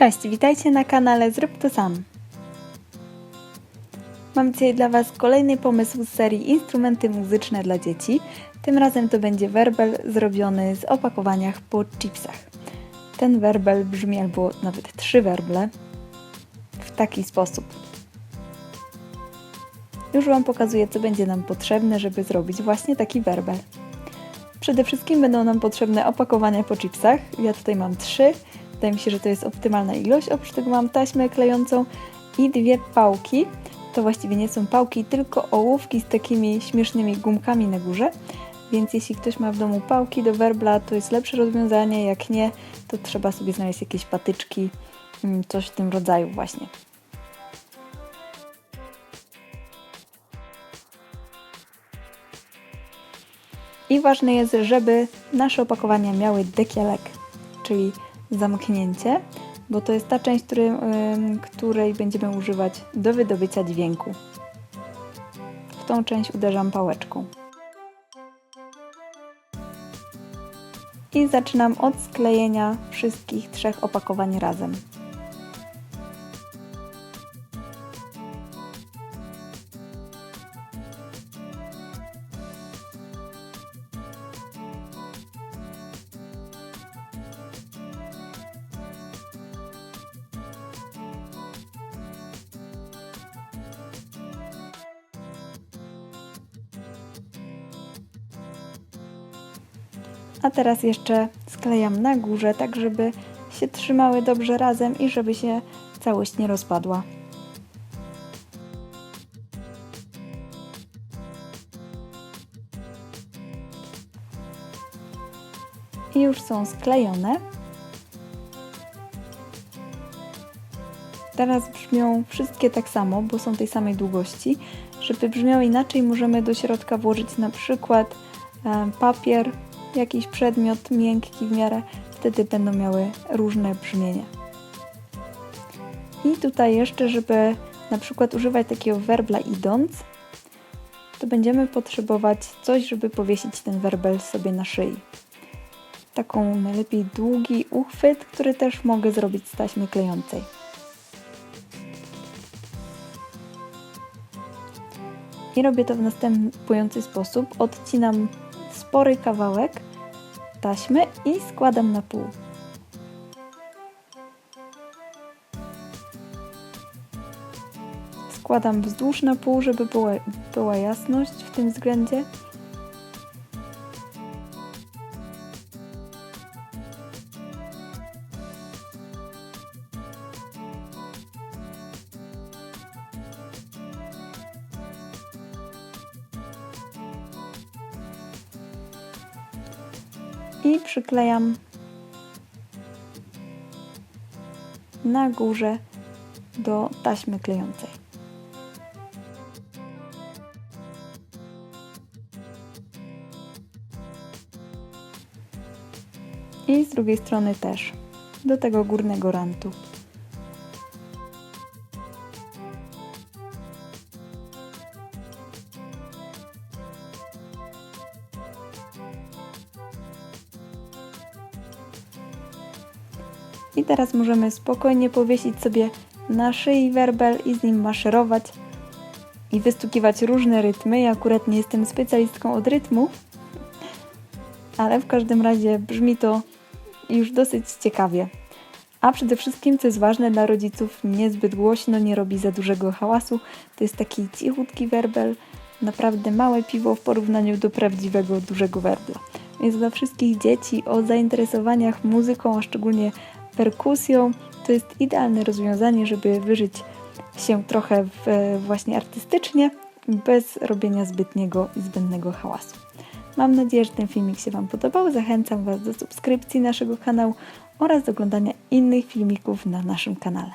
Cześć, witajcie na kanale Zrób to sam. Mam dzisiaj dla Was kolejny pomysł z serii Instrumenty muzyczne dla dzieci. Tym razem to będzie werbel zrobiony z opakowaniach po chipsach. Ten werbel brzmi albo nawet trzy werble w taki sposób. Już Wam pokazuję, co będzie nam potrzebne, żeby zrobić właśnie taki werbel. Przede wszystkim będą nam potrzebne opakowania po chipsach. Ja tutaj mam trzy. Wydaje mi się, że to jest optymalna ilość. Oprócz tego mam taśmę klejącą i dwie pałki. To właściwie nie są pałki, tylko ołówki z takimi śmiesznymi gumkami na górze. Więc jeśli ktoś ma w domu pałki do werbla, to jest lepsze rozwiązanie. Jak nie, to trzeba sobie znaleźć jakieś patyczki, mm, coś w tym rodzaju właśnie. I ważne jest, żeby nasze opakowania miały dekielek, czyli zamknięcie, bo to jest ta część, który, której będziemy używać do wydobycia dźwięku. W tą część uderzam pałeczką. I zaczynam od sklejenia wszystkich trzech opakowań razem. A teraz jeszcze sklejam na górze, tak żeby się trzymały dobrze razem i żeby się całość nie rozpadła. I już są sklejone. Teraz brzmią wszystkie tak samo, bo są tej samej długości. Żeby brzmiały inaczej, możemy do środka włożyć na przykład e, papier jakiś przedmiot miękki w miarę, wtedy będą miały różne brzmienia. I tutaj jeszcze, żeby na przykład używać takiego werbla idąc, to będziemy potrzebować coś, żeby powiesić ten werbel sobie na szyi. Taką najlepiej długi uchwyt, który też mogę zrobić z taśmy klejącej. I robię to w następujący sposób. Odcinam spory kawałek taśmy i składam na pół. Składam wzdłuż na pół, żeby była, była jasność w tym względzie. I przyklejam na górze do taśmy klejącej. I z drugiej strony też do tego górnego rantu. I teraz możemy spokojnie powiesić sobie na szyi werbel i z nim maszerować i wystukiwać różne rytmy. Ja akurat nie jestem specjalistką od rytmu, ale w każdym razie brzmi to już dosyć ciekawie. A przede wszystkim, co jest ważne dla rodziców, niezbyt głośno, nie robi za dużego hałasu. To jest taki cichutki werbel, naprawdę małe piwo w porównaniu do prawdziwego dużego werbla. Więc dla wszystkich dzieci o zainteresowaniach muzyką, a szczególnie perkusją to jest idealne rozwiązanie, żeby wyżyć się trochę w, właśnie artystycznie, bez robienia zbytniego i zbędnego hałasu. Mam nadzieję, że ten filmik się Wam podobał. Zachęcam Was do subskrypcji naszego kanału oraz do oglądania innych filmików na naszym kanale.